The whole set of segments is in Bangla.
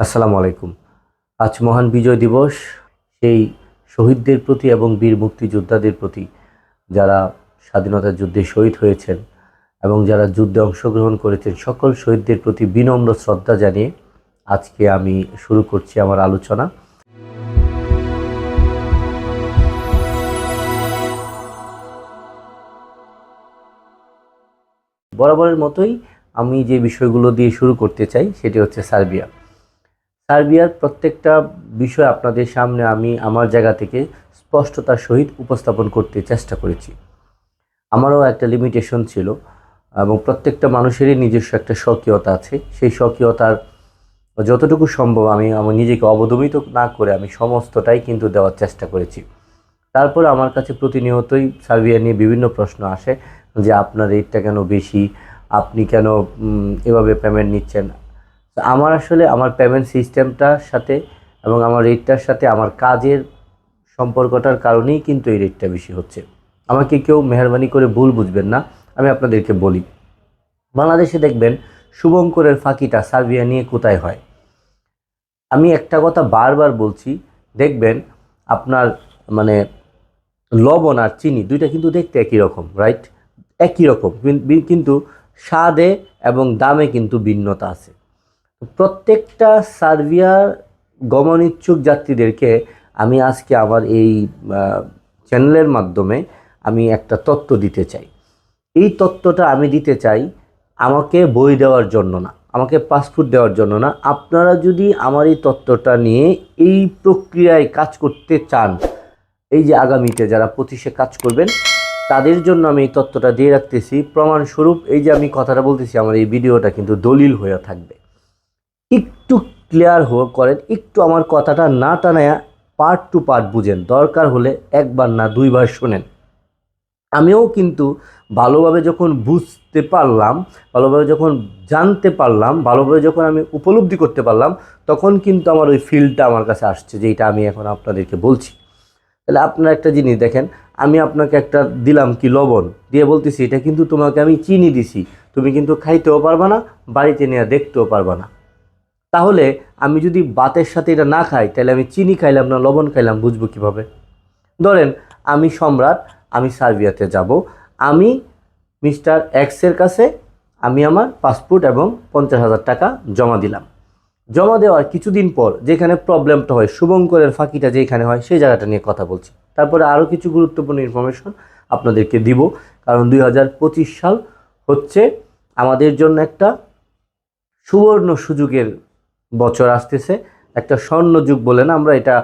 আসসালামু আলাইকুম। আজ মহান বিজয় দিবস। সেই শহীদদের প্রতি এবং বীর মুক্তিযোদ্ধাদের প্রতি যারা স্বাধীনতা যুদ্ধে শহীদ হয়েছেন এবং যারা যুদ্ধে অংশগ্রহণ করেছেন, সকল শহীদদের প্রতি বিনম্র শ্রদ্ধা জানিয়ে আজকে আমি শুরু করছি আমার আলোচনা। বরাবরের মতোই আমি যে বিষয়গুলো দিয়ে শুরু করতে চাই, সেটি হচ্ছে সার্বিয়া। সার্বিয়ার প্রত্যেকটা বিষয় আপনাদের সামনে আমি আমার জায়গা থেকে স্পষ্টতার সহিত উপস্থাপন করতে চেষ্টা করেছি। আমারও একটা লিমিটেশন ছিল এবং প্রত্যেকটা মানুষেরই নিজস্ব একটা স্বকীয়তা আছে। সেই স্বকীয়তার যতটুকু সম্ভব আমি আমার নিজেকে অবদমিত না করে আমি সমস্তটাই কিন্তু দেওয়ার চেষ্টা করেছি। তারপর আমার কাছে প্রতিনিয়তই সার্বিয়া নিয়ে বিভিন্ন প্রশ্ন আসে যে, আপনার রেটটা কেন বেশি? আপনি কেন এভাবে পেমেন্ট নিচ্ছেন? তো আমার আসলে আমার পেমেন্ট সিস্টেমটার সাথে এবং আমার রেটটার সাথে আমার কাজের সম্পর্কটার কারণেই কিন্তু এই রেটটা বেশি হচ্ছে। আমাকে কেউ মেহরবানি করে ভুল বুঝবেন না, আমি আপনাদেরকে বলি। বাংলাদেশে দেখবেন শুভঙ্করের ফাঁকিটা সার্বিয়া নিয়ে কোথায় হয়? আমি একটা কথা বারবার বলছি, দেখবেন আপনার মানে লবণ আর চিনি দুইটা কিন্তু দেখতে একই রকম রাইট একই রকম কিন্তু স্বাদে এবং দামে কিন্তু ভিন্নতা আছে। প্রত্যেকটা সার্বিয়ার গমন ইচ্ছুক যাত্রীদেরকে আমি আজকে আমার এই চ্যানেলের মাধ্যমে আমি একটা তত্ত্ব দিতে চাই। এই তত্ত্বটা আমি দিতে চাই আমাকে বই দেওয়ার জন্য না, আমাকে পাসপোর্ট দেওয়ার জন্য না। আপনারা যদি আমার এই তত্ত্বটা নিয়ে এই প্রক্রিয়ায় কাজ করতে চান, এই যে আগামীতে যারা পঁচিশে কাজ করবেন, তাদের জন্য আমি এই তত্ত্বটা দিয়ে রাখতেছি। প্রমাণস্বরূপ এই যে আমি কথাটা বলতেছি, আমার এই ভিডিওটা কিন্তু দলিল হয়ে থাকবে। একটু ক্লিয়ার করেন, একটু আমার কথাটা না টানায়া পার্ট টু পার্ট বুঝেন, দরকার হলে একবার না দুইবার শোনেন। আমিও কিন্তু ভালোভাবে যখন বুঝতে পারলাম, ভালোভাবে যখন জানতে পারলাম, ভালোভাবে যখন আমি উপলব্ধি করতে পারলাম, তখন কিন্তু আমার ওই ফিলটা আমার কাছে আসছে যে এটা আমি এখন আপনাদেরকে বলছি। তাহলে আপনার একটা জিনিস দেখেন, আমি আপনাকে একটা দিলাম কি লবণ, দিয়ে বলতেছি, এটা কিন্তু তোমাকে আমি চিনি দিছি, তুমি কিন্তু খাইতেও পারবা না, বাড়িতে নিয়ে দেখতেও পারবা না। তাহলে আমি যদি ভাতের সাথে এটা না খাই, তাহলে আমি চিনি খাইলাম না, লবণ খাইলাম, বুঝব কীভাবে? ধরেন, আমি সম্রাট, আমি সার্বিয়াতে যাব, আমি মিস্টার এক্সের কাছে আমি আমার পাসপোর্ট এবং পঞ্চাশ হাজার টাকা জমা দিলাম। জমা দেওয়ার কিছুদিন পর যেখানে প্রবলেমটা হয়, শুভঙ্করের ফাঁকিটা যেখানে হয়, সেই জায়গাটা নিয়ে কথা বলছি। তারপরে আরও কিছু গুরুত্বপূর্ণ ইনফরমেশন আপনাদেরকে দিব, কারণ দু হাজার পঁচিশ সাল হচ্ছে আমাদের জন্য একটা সুবর্ণ সুযোগের বছর আসতেছে। একটা স্বর্ণ যুগ বলে না, আমরা এটা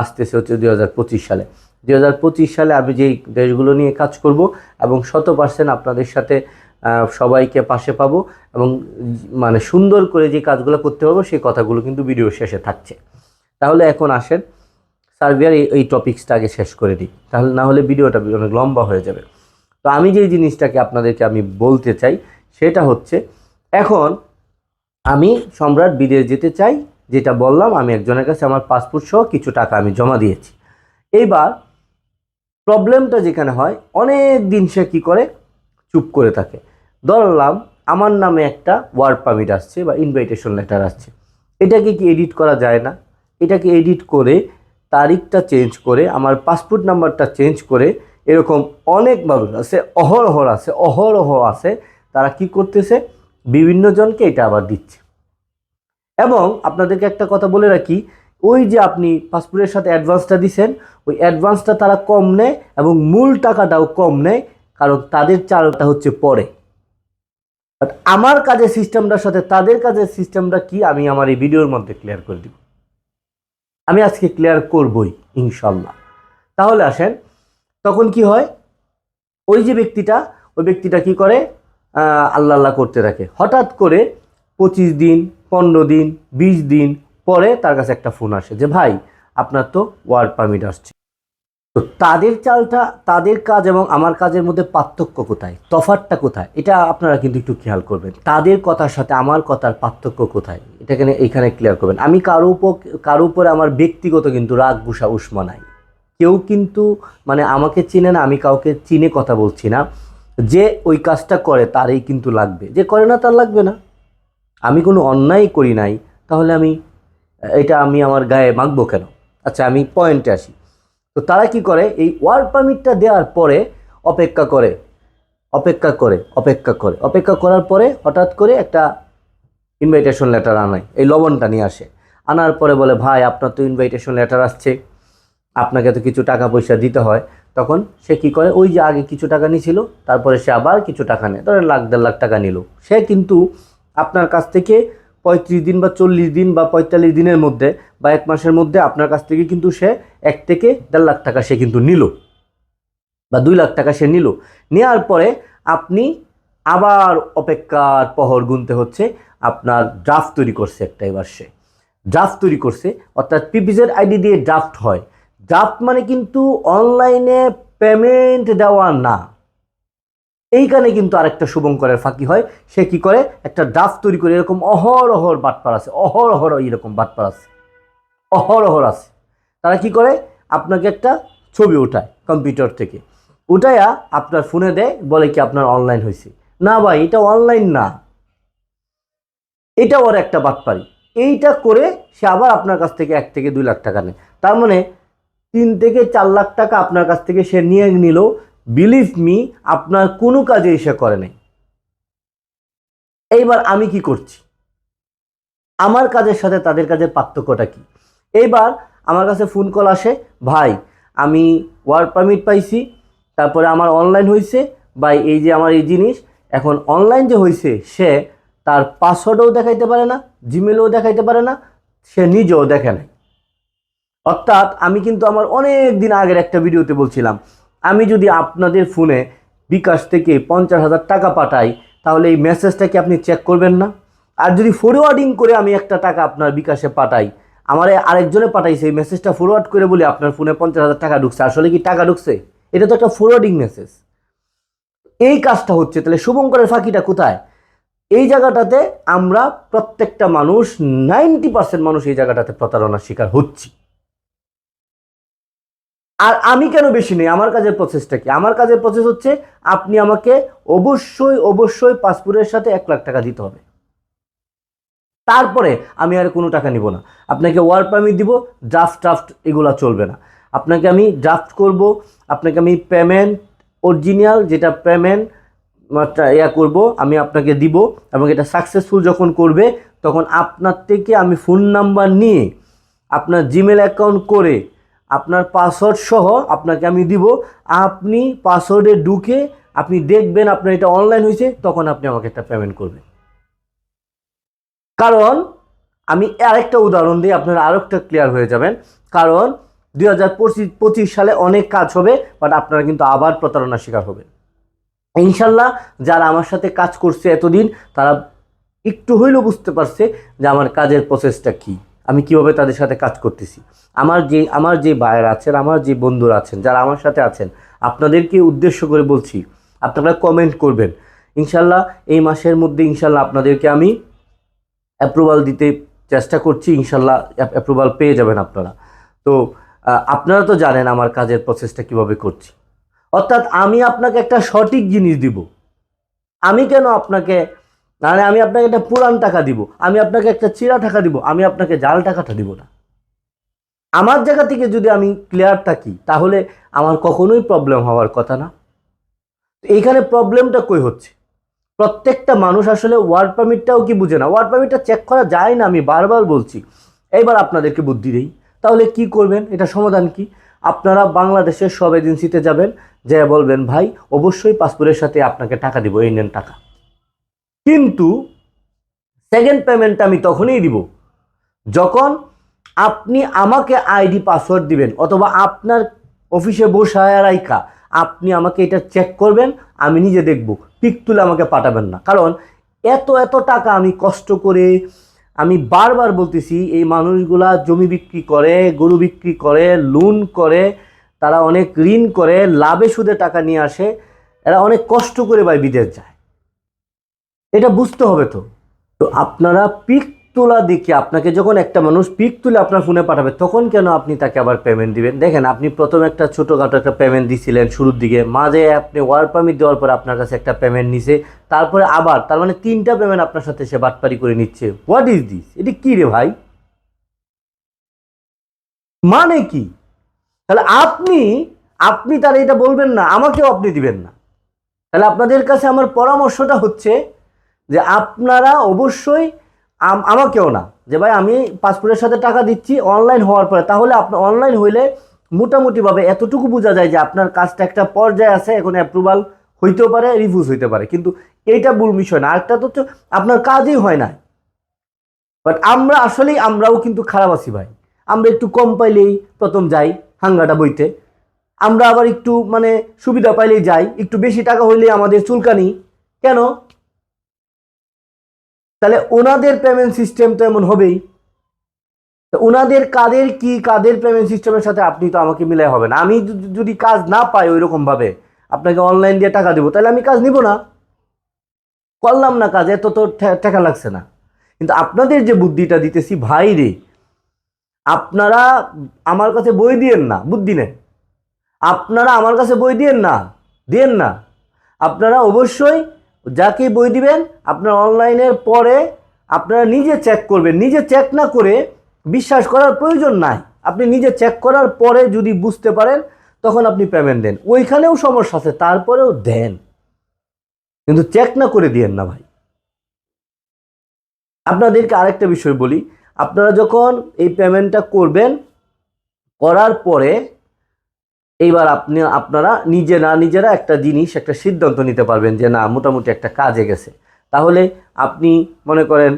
আসতেছে হচ্ছে দু হাজার পঁচিশ সালে। দু হাজার পঁচিশ সালে আমি যেই দেশগুলো নিয়ে কাজ করব এবং শত পার্সেন্ট আপনাদের সাথে সবাইকে পাশে পাবো এবং মানে সুন্দর করে যে কাজগুলো করতে পারব সেই কথাগুলো কিন্তু ভিডিও শেষে থাকছে। তাহলে এখন আসেন, সার্বিয়ার এই টপিক্সটা আগে শেষ করে দিই। তাহলে না হলে ভিডিওটা অনেক লম্বা হয়ে যাবে। তো আমি যে জিনিসটাকে আপনাদেরকে আমি বলতে চাই, সেটা হচ্ছে এখন আমি সম্রাট বিদেশ যেতে চাই, যেটা বললাম, আমি একজনের কাছে আমার পাসপোর্ট সহ কিছু টাকা আমি জমা দিয়েছি। এইবার প্রবলেমটা যেখানে হয়, অনেক দিন সে কী করে? চুপ করে থাকে। ধরলাম, আমার নামে একটা ওয়ার্ক পারমিট আসছে বা ইনভাইটেশন লেটার আসছে। এটাকে কি এডিট করা যায় না? এটাকে এডিট করে তারিখটা চেঞ্জ করে, আমার পাসপোর্ট নাম্বারটা চেঞ্জ করে, এরকম অনেক মানুষ আছে, অহরহ আছে অহরহ আছে। তারা কি করতেছে? বিভিন্ন জনকে এটা আবার দিচ্ছে। এবং আপনাদেরকে একটা কথা বলে রাখি, ওই যে আপনি পাসপোর্টের সাথে অ্যাডভান্সটা দিছেন, ওই অ্যাডভান্সটা তারা কম নেয় এবং মূল টাকাটাও কম নেয়, কারণ তাদের চালটা হচ্ছে পরে। বাট আমার কাজের সিস্টেমটার সাথে তাদের কাজের সিস্টেমটা কি, আমি আমার এই ভিডিওর মধ্যে ক্লিয়ার করে দিব। আমি আজকে ক্লিয়ার করবই, ইনশাল্লাহ। তাহলে আসেন, তখন কি হয়? ওই যে ব্যক্তিটা, ওই ব্যক্তিটা কি করে? আল্লাহ আল্লাহ করতে থাকে। হঠাৎ করে পঁচিশ দিন, পনেরো দিন, বিশ দিন পরে তার কাছে একটা ফোন আসে যে, ভাই, আপনার তো ওয়ার্ক পারমিট আসছে। তো তাদের চালটা, তাদের কাজ এবং আমার কাজের মধ্যে পার্থক্য কোথায়? তফাতটা কোথায়? এটা আপনারা কিন্তু একটু খেয়াল করবেন। তাদের কথার সাথে আমার কথার পার্থক্য কোথায়? এটা এটাকে এইখানে ক্লিয়ার করবেন। আমি কারও উপর, কারও উপরে আমার ব্যক্তিগত কিন্তু রাগ বুসা উষ্মা নাই। কেউ কিন্তু মানে আমাকে চিনে না, আমি কাউকে চিনে কথা বলছি না। যে ওই কাজটা করে, তারই কিন্তু লাগবে। যে করে না, তার লাগবে না। আমি কোনো অন্যায় করি নাই, তাহলে আমি, এটা আমি আমার গায়ে মাখবো কেন? আচ্ছা আমি পয়েন্টে আসি। তো তারা কি করে? এই ওয়ার্ক পারমিটটা দেওয়ার পরে অপেক্ষা করে অপেক্ষা করে অপেক্ষা করে, অপেক্ষা করার পরে হঠাৎ করে একটা ইনভাইটেশন লেটার আনায় এই লবণটা নিয়ে আসে। আনার পরে বলে, ভাই, আপনার তো ইনভাইটেশন লেটার আসছে। আপনাকে তো কিছু টাকা পয়সা দিতে হয়। তখন সে কি করে? ওই যে আগে কিছু টাকা নিয়েছিল, তারপরে সে আবার কিছু টাকা নেয়। ধরেন লাখ, দেড় লাখ টাকা নিল। সে কিন্তু আপনার কাছ থেকে পঁয়ত্রিশ দিন বা চল্লিশ দিন বা পঁয়তাল্লিশ দিনের মধ্যে বা এক মাসের মধ্যে আপনার কাছ থেকে কিন্তু সে এক থেকে দেড় লাখ টাকা সে কিন্তু নিল। বা দুই লাখ টাকা সে নিল। নেওয়ার পরে আপনি আবার অপেক্ষার পহর গুনতে হচ্ছে। আপনার ড্রাফট তৈরি করছে একটা এবার সে। ড্রাফট তৈরি করছে, অর্থাৎ পিপিজেড আইডি দিয়ে ড্রাফট হয়। ড্রাফট মানে কিন্তু অনলাইনে পেমেন্ট দেওয়া না। এইখানে কিন্তু আরেকটা শুভঙ্করের ফাঁকি হয়। সে কি করে? একটা ড্রাফট তৈরি করে এরকম অহর অহর বাটপার আছে। অহর অহর এরকম বাটপার আছে। অহর অহর আছে। তারা কি করে? আপনাকে একটা ছবি ওঠায় কম্পিউটার থেকে। উঠাইয়া আপনার ফোনে দেয়, বলে কি আপনার অনলাইন হয়েছে। না ভাই, এটা অনলাইন না। এটা ওর একটা বাটপারি। এইটা করে সে আবার আপনার কাছ থেকে এক থেকে দুই লাখ টাকা নেয়। তার মানে তিন থেকে চার লাখ টাকা আপনার কাছ থেকে সে নিয়ে নিল। বিলিভ মি আপনার কোনো কাজে সে করে নাই। এইবার আমি কি করছি? আমার কাজের সাথে তাদের কাজের পার্থক্যটা কি? এইবার আমার কাছে ফোন কল আসে, ভাই, আমি ওয়ার্ক পারমিট পাইছি, তারপরে আমার অনলাইন হয়েছে বা এই যে আমার এই জিনিস, এখন অনলাইন যে হয়েছে সে তার পাসওয়ার্ডও দেখাইতে পারে না জিমেলও দেখাইতে পারে না, সে নিজেও দেখে নাই। অর্থাৎ আমি কিন্তু আমার অনেক দিন আগের একটা ভিডিওতে বলছিলাম, আমি যদি আপনাদের ফোনে বিকাশ থেকে পঞ্চাশ হাজার টাকা পাঠাই, তাহলে এই মেসেজটা কি আপনি চেক করবেন না? আর যদি ফরওয়ার্ডিং করে আমি একটা টাকা আপনার বিকাশে পাঠাই, আমার আরেকজনে পাঠাইছে, এই মেসেজটা ফরওয়ার্ড করে বলি আপনার ফোনে পঞ্চাশ হাজার টাকা ঢুকছে, আসলে কি টাকা ঢুকছে? এটা তো একটা ফরওয়ার্ডিং মেসেজ এই কাজটা হচ্ছে, তাহলে শুভঙ্করের ফাঁকিটা কোথায়? এই জায়গাটাতে আমরা প্রত্যেকটা মানুষ নাইনটি পার্সেন্ট মানুষ এই জায়গাটাতে প্রতারণার শিকার হচ্ছি। আর আমি কেন বেশি নেই? আমার কাজের প্রসেসটা কি? আমার কাজের প্রসেস হচ্ছে আপনি আমাকে অবশ্যই অবশ্যই পাসপোর্টের সাথে এক লাখ টাকা দিতে হবে। তারপরে আমি আর কোনো টাকা নিব না। আপনাকে ওয়ার্ক পারমিট দিব ড্রাফট ড্রাফট এগুলো চলবে না। আপনাকে আমি ড্রাফট করব, আপনাকে আমি পেমেন্ট অরিজিনাল যেটা পেমেন্ট ইয়া করব, আমি আপনাকে দিব এবং এটা সাকসেসফুল যখন করবে, তখন আপনার থেকে আমি ফোন নাম্বার নিয়ে আপনার জিমেল অ্যাকাউন্ট করে আপনার পাসওয়ার্ড সহ আপনাকে আমি দিব। আপনি পাসওয়ার্ডে ঢুকে আপনি দেখবেন আপনার এটা অনলাইন হয়েছে, তখন আপনি আমাকে একটা পেমেন্ট করবেন। কারণ আমি আরেকটা উদাহরণ দিই আপনারা আরেকটা ক্লিয়ার হয়ে যাবেন। কারণ দুই হাজার পঁচিশ সালে অনেক কাজ হবে বাট আপনারা কিন্তু আবার প্রতারণার শিকার হবেন। ইনশাল্লাহ যারা আমার সাথে কাজ করছে এতদিন, তারা একটু হইলেও বুঝতে পারছে যে আমার কাজের প্রসেসটা কি। আমি কীভাবে তাদের সাথে কাজ করতেছি। আমার যে আমার যে বায়ের আছেন, আমার যে বন্ধুরা আছেন, যারা আমার সাথে আছেন, আপনাদেরকে উদ্দেশ্য করে বলছি, আপনারা কমেন্ট করবেন। ইনশাল্লাহ এই মাসের মধ্যে ইনশাল্লাহ আপনাদেরকে আমি অ্যাপ্রুভাল দিতে চেষ্টা করছি, ইনশাল্লাহ অ্যাপ্রুভাল পেয়ে যাবেন আপনারা। তো আপনারা তো জানেন আমার কাজের প্রসেসটা কীভাবে করছি। অর্থাৎ আমি আপনাকে একটা সঠিক জিনিস দিব। আমি কেন আপনাকে মানে আমি আপনাকে একটা পুরান টাকা দিব? আমি আপনাকে একটা চিরা টাকা দিব। আমি আপনাকে জাল টাকাটা দিব না। আমার জায়গা থেকে যদি আমি ক্লিয়ার থাকি, তাহলে আমার কখনোই প্রবলেম হওয়ার কথা না। এইখানে প্রবলেমটা কই হচ্ছে? প্রত্যেকটা মানুষ আসলে ওয়ার্ড পারমিটটাও কি বুঝে না? ওয়ার্ড পারমিটটা চেক করা যায় না, আমি বারবার বলছি। এইবার আপনাদেরকে বুদ্ধি দেই। তাহলে কি করবেন? এটা সমাধান কি? আপনারা বাংলাদেশের সব এজেন্সিতে যাবেন যে বলবেন, ভাই, অবশ্যই পাসপোর্টের সাথে আপনাকে টাকা দিব, এই টাকা। কিন্তু সেকেন্ড পেমেন্টটা আমি তখনই দিব, যখন আপনি আমাকে আইডি, পাসওয়ার্ড দিবেন অথবা আপনার অফিসে বসায় রাইকা আপনি আমাকে এটা চেক করবেন, আমি নিজে দেখব। পিক তুলে আমাকে পাঠাবেন না। কারণ এত এত টাকা আমি কষ্ট করে, আমি বারবার বলতেছি, এই মানুষগুলা জমি বিক্রি করে, গরু বিক্রি করে লোন করে, তারা অনেক ঋণ করে, লাভে সুদে টাকা নিয়ে আসে, এরা অনেক কষ্ট করে ভাই বিদেশ যায়। এটা বুঝতে হবে তো। তো আপনারা পিক তোলা দেখে আপনাকে যখন একটা মানুষ পিক তুলে আপনার ফোনে পাঠাবে, তখন কেন আপনি তাকে আবার পেমেন্ট দিবেন? দেখেন, আপনি প্রথমে একটা ছোটোখাটো একটা পেমেন্ট দিছিলেন শুরুর দিকে, মাঝে আপনি ওয়ার্ক পারমিট দেওয়ার পর আপনার কাছে একটা পেমেন্ট নিছে, তারপরে আবার, তার মানে তিনটা পেমেন্ট আপনার সাথে সে বাটপারি করে নিচ্ছে। হোয়াট ইজ দিস এটি কী রে ভাই? মানে কি? তাহলে আপনি আপনি তার এটা বলবেন না, আমাকেও আপনি দিবেন না। তাহলে আপনাদের কাছে আমার পরামর্শটা হচ্ছে যে আপনারা অবশ্যই আমাকেও না। যে ভাই, আমি পাসপোর্টের সাথে টাকা দিচ্ছি অনলাইন হওয়ার পরে। তাহলে আপনার অনলাইন হইলে মোটামুটিভাবে এতটুকু বোঝা যায় যে আপনার কাজটা একটা পর্যায়ে আছে, এখন অ্যাপ্রুভাল হইতেও পারে রিফিউজ হইতে পারে। কিন্তু এইটা মূল বিষয় না। আরেকটা তো আপনার কাজই হয় না বাট আমরা আসলেই, আমরাও কিন্তু খারাপ আছি ভাই। আমরা একটু কম পাইলেই প্রথম যাই হাঙ্গাটা বইতে। আমরা আবার একটু মানে সুবিধা পাইলেই যাই। একটু বেশি টাকা হইলে আমাদের চুলকানি। কেন? তাহলে ওনাদের পেমেন্ট সিস্টেম তো এমন হবেই। তো ওনাদের কাদের কি, কাদের পেমেন্ট সিস্টেমের সাথে আপনি তো আমাকে মিলাই হবে না আমি যদি- কাজ না পাই ওই রকম ভাবে আপনাকে অনলাইন দিয়ে টাকা দেবো, তাহলে আমি কাজ নিব না। করলাম না কাজ, এত তো টাকা লাগছে না। কিন্তু আপনাদের যে বুদ্ধিটা দিতেছি, ভাই রে, আপনারা আমার কাছে বই দিয়েন না, বুদ্ধি নেন আপনারা আমার কাছে বই দিয়েন না দিয়েন না। আপনারা অবশ্যই যাকে বই দিবেন, আপনার অনলাইনের পরে আপনারা নিজে চেক করবেন। নিজে চেক না করে বিশ্বাস করার প্রয়োজন নাই। আপনি নিজে চেক করার পরে যদি বুঝতে পারেন, তখন আপনি পেমেন্ট দেন। ওইখানেও সমস্যা আছে, তারপরেও দেন। কিন্তু চেক না করে দিয়েন না ভাই। আপনাদেরকে আরেকটা বিষয় বলি। আপনারা যখন এই পেমেন্টটা করবেন, করার পরে এইবার আপনি, আপনারা নিজে না নিজেরা একটা জিনিস, একটা সিদ্ধান্ত নিতে পারবেন যে না, মোটামুটি একটা কাজে গেছে। তাহলে আপনি মনে করেন,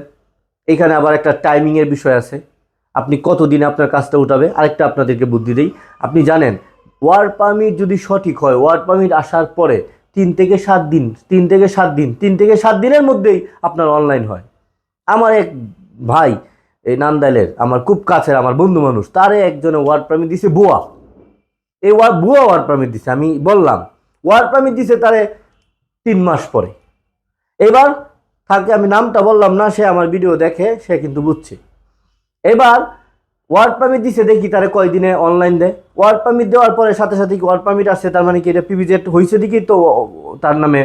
এখানে আবার একটা টাইমিংয়ের বিষয় আছে। আপনি কতদিনে আপনার কাজটা উঠাবে? আরেকটা আপনাদেরকে বুদ্ধি দিই। আপনি জানেন ওয়ার্ড পারমিট যদি সঠিক হয় ওয়ার্ড পারমিট আসার পরে তিন থেকে সাত দিন, তিন থেকে সাত দিন, তিন থেকে সাত দিনের মধ্যেই আপনার অনলাইন হয়। আমার এক ভাই, এই নান্দাইলের, আমার খুব কাছের, আমার বন্ধু মানুষ, তারে একজনে ওয়ার্ড পারমিট দিছে বুয়া। এই ওয়ার্ড ভুয়া ওয়ার্ড পারমিট দিছে, আমি বললাম ওয়ার্ড পারমিট দিছে তারে তিন মাস পরে। এবার তাকে আমি নামটা বললাম না, সে আমার ভিডিও দেখে, সে কিন্তু বুঝছে। এবার ওয়ার্ড পারমিট দিছে দেখি তারে কয়দিনে অনলাইন দেয়। ওয়ার্ড পারমিট দেওয়ার পরে সাথে সাথে কি ওয়ার্ড পারমিট আসছে তার মানে কি এটা পিভিজেট হয়েছে দেখি তো, তার নামে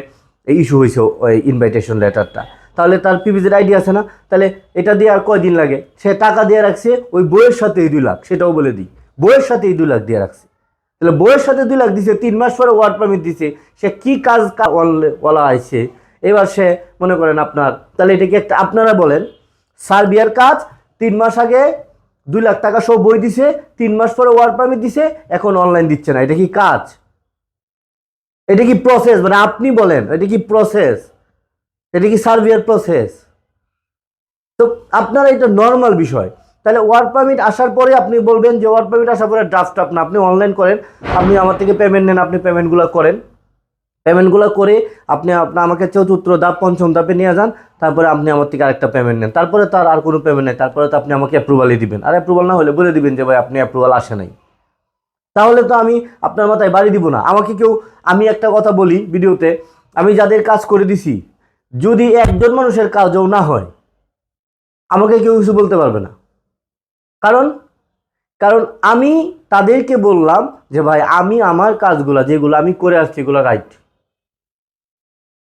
ইস্যু হয়েছে ওই ইনভাইটেশন লেটারটা তাহলে তার পিভিজেড আইডি আছে না, তাহলে এটা দিয়ে আর কয়দিন লাগে? সে টাকা দিয়ে রাখছে, ওই বইয়ের সাথে এই দুই লাখ, সেটাও বলে দিই। বইয়ের সাথে এই দুই লাখ দিয়ে রাখছে। তাহলে বইয়ের সাথে দুই লাখ দিছে, তিন মাস পরে ওয়ার্ড পারমিট দিছে, সে কি কাজ বলা আছে এবার সে মনে করেন আপনার, তাহলে এটা কি একটা আপনারা বলেন, সার্বিয়ার কাজ, তিন মাস আগে দুই লাখ টাকা সব বই দিছে, তিন মাস পরে ওয়ার্ড পারমিট দিছে, এখন অনলাইন দিচ্ছে না। এটা কি কাজ? এটা কি প্রসেস মানে আপনি বলেন, এটা কি প্রসেস এটা কি সার্বিয়ার প্রসেস তো আপনারা এটা নর্মাল বিষয়। তাহলে ওয়ার্ক পারমিট আসার পরে আপনি বলবেন যে ওয়ার্ক পারমিট আসার পরে ড্রাফট আপনি আপনি অনলাইন করেন। আপনি আমার থেকে পেমেন্ট নেন, আপনি পেমেন্টগুলো করেন। পেমেন্টগুলো করে আপনি আপনার আমাকে চতুর্থ ধাপ, পঞ্চম ধাপে নিয়ে যান, তারপরে আপনি আমার থেকে আরেকটা পেমেন্ট নেন। তারপরে তার আর কোনো পেমেন্ট নেই, তারপরে তো আপনি আমাকে অ্যাপ্রুভালই দিবেন। আর অ্যাপ্রুভাল না হলে বলে দিবেন যে, ভাই, আপনি অ্যাপ্রুভাল আসে নাই। তাহলে তো আমি আপনার মাথায় বাড়ি দিব না। আমাকে কেউ, আমি একটা কথা বলি ভিডিওতে, আমি যাদের কাজ করে দিছি, যদি একজন মানুষের কাজও না হয়, আমাকে কেউ কিছু বলতে পারবে না। কারণ কারণ আমি তাদেরকে বললাম যে, ভাই, আমি আমার কাজগুলো, যেগুলো আমি করে আসছি, এগুলো রাইট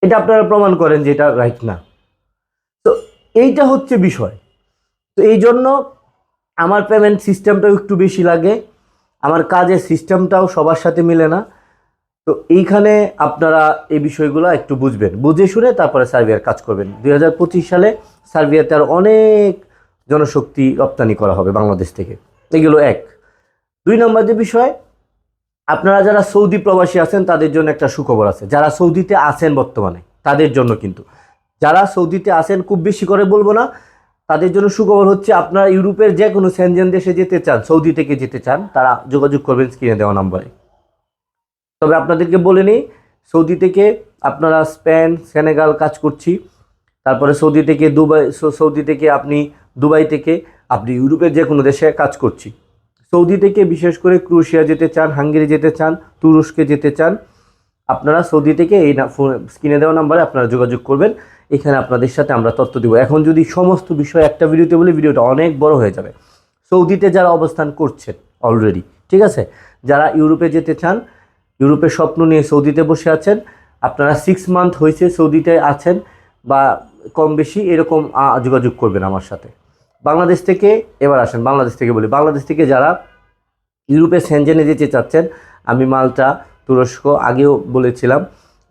এটা আপনারা প্রমাণ করেন যে এটা রাইট না। তো এইটা হচ্ছে বিষয়। তো এই জন্য আমার পেমেন্ট সিস্টেমটাও একটু বেশি লাগে, আমার কাজের সিস্টেমটাও সবার সাথে মিলে না। তো এইখানে আপনারা এই বিষয়গুলো একটু বুঝবেন। বুঝে শুনে তারপরে সার্বিয়ার কাজ করবেন। দু হাজার পঁচিশ সালে সার্বিয়াতে আর অনেক জনশক্তি রপ্তানি করা হবে বাংলাদেশ থেকে। এগুলো এক। দুই নম্বর যে বিষয়, আপনারা যারা সৌদি প্রবাসী আছেন, তাদের জন্য একটা সুখবর আছে। যারা সৌদিতে আছেন বর্তমানে, তাদের জন্য কিন্তু। যারা সৌদিতে আছেন, খুব বেশি করে বলব না, তাদের জন্য সুখবর হচ্ছে আপনারা ইউরোপের যে কোনো সেনজেন দেশে যেতে চান, সৌদি থেকে যেতে চান, তারা যোগাযোগ করবেন স্ক্রিনে দেওয়া নম্বরে। তবে আপনাদেরকে বলে নিই, সৌদি থেকে আপনারা স্পেন, সেনেগাল কাজ করছি, তারপরে সৌদি থেকে দুবাই, সৌদি থেকে আপনি দুবাই থেকে আপনি ইউরোপের যে কোনো দেশে কাজ করছি। সৌদি থেকে বিশেষ করে ক্রোয়েশিয়া যেতে চান, হাঙ্গেরি যেতে চান, তুরস্কে যেতে চান, আপনারা সৌদি থেকে এই স্ক্রিনে দেওয়া নাম্বারে আপনারা যোগাযোগ করবেন। এখানে আপনাদের সাথে আমরা তথ্য দিব। এখন যদি সমস্ত বিষয় একটা ভিডিওতে বলি, ভিডিওটা অনেক বড় হয়ে যাবে। সৌদিতে যারা অবস্থান করছেন অলরেডি ঠিক আছে? যারা ইউরোপে যেতে চান, ইউরোপের স্বপ্ন নিয়ে সৌদিতে বসে আছেন, আপনারা সিক্স মান্থ হয়েছে সৌদিতে আছেন বা কম বেশি এরকম যোগাযোগ করবেন আমার সাথে। বাংলাদেশ থেকে, এবার আসেন বাংলাদেশ থেকে বলি। বাংলাদেশ থেকে যারা ইউরোপে সেনজেনে যেতে চাচ্ছেন, আমি মালটা তুরস্ক আগেও বলেছিলাম,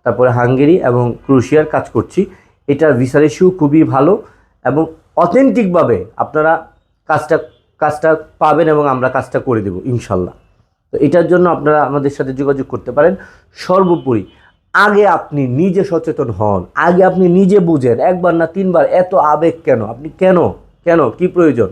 তারপরে হাঙ্গেরি এবং ক্রোশিয়ার কাজ করছি। এটার ভিসা রেশিও খুবই ভালো এবং অথেন্টিকভাবে আপনারা কাজটা কাজটা পাবেন এবং আমরা কাজটা করে দেবো, ইনশাল্লাহ। তো এটার জন্য আপনারা আমাদের সাথে যোগাযোগ করতে পারেন। সর্বোপরি, আগে আপনি নিজে সচেতন হন, আগে আপনি নিজে বুঝেন, একবার না তিনবার, এত আবেগ কেন? আপনি কেন কেন? কি প্রয়োজন?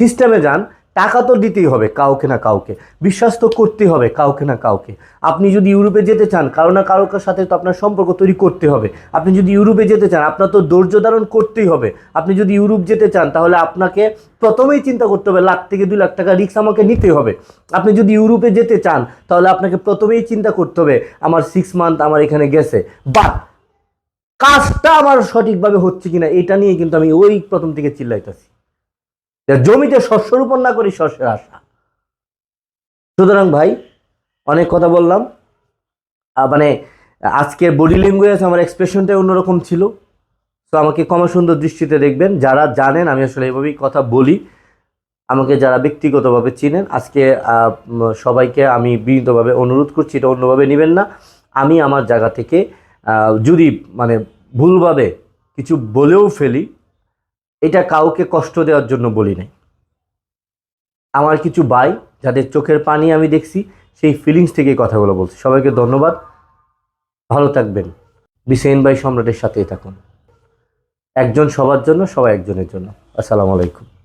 সিস্টেমে যান, টাকা তো দিতেই হবে কাউকে না কাউকে। বিশ্বাস তো করতেই হবে কাউকে না কাউকে। আপনি যদি ইউরোপে যেতে চান, কারও না কারোর সাথে তো আপনার সম্পর্ক তৈরি করতে হবে। আপনি যদি ইউরোপে যেতে চান, আপনার তো ধৈর্য ধারণ করতেই হবে। আপনি যদি ইউরোপ যেতে চান, তাহলে আপনাকে প্রথমেই চিন্তা করতে হবে, লাখ থেকে দুই লাখ টাকা রিক্স আমাকে নিতে হবে। আপনি যদি ইউরোপে যেতে চান, তাহলে আপনাকে প্রথমেই চিন্তা করতে হবে, আমার সিক্স মান্থ আমার এখানে গেছে। বাট কাজটা আমার সঠিকভাবে হচ্ছে কিনা এটা নিয়ে কিন্তু আমি ওই প্রথম থেকে চিল্লাইতেছি। জমিতে শস্য রোপণ না করি শস্যের আশা। সুতরাং ভাই, অনেক কথা বললাম। মানে আজকের বডি ল্যাঙ্গুয়েজ আমার এক্সপ্রেশনটাই অন্যরকম ছিল। তো আমাকে কম সুন্দর দৃষ্টিতে দেখবেন। যারা জানেন, আমি আসলে এভাবেই কথা বলি। আমাকে যারা ব্যক্তিগতভাবে চিনেন, আজকে সবাইকে আমি বিনীতভাবে অনুরোধ করছি, এটা অন্যভাবে নেবেন না। আমি আমার জায়গা থেকে যদি মানে ভুলভাবে কিছু বলেও ফেলি, এটা কাউকে কষ্ট দেওয়ার জন্য বলি নাই। আমার কিছু ভাই, যাদের চোখের পানি আমি দেখছি, সেই ফিলিংস থেকে কথাগুলো বলছি। সবাইকে ধন্যবাদ। ভালো থাকবেন। বিসেন ভাই সম্রাটের সাথেই থাকুন। একজন সবার জন্য, সবাই একজনের জন্য। আসসালামু আলাইকুম।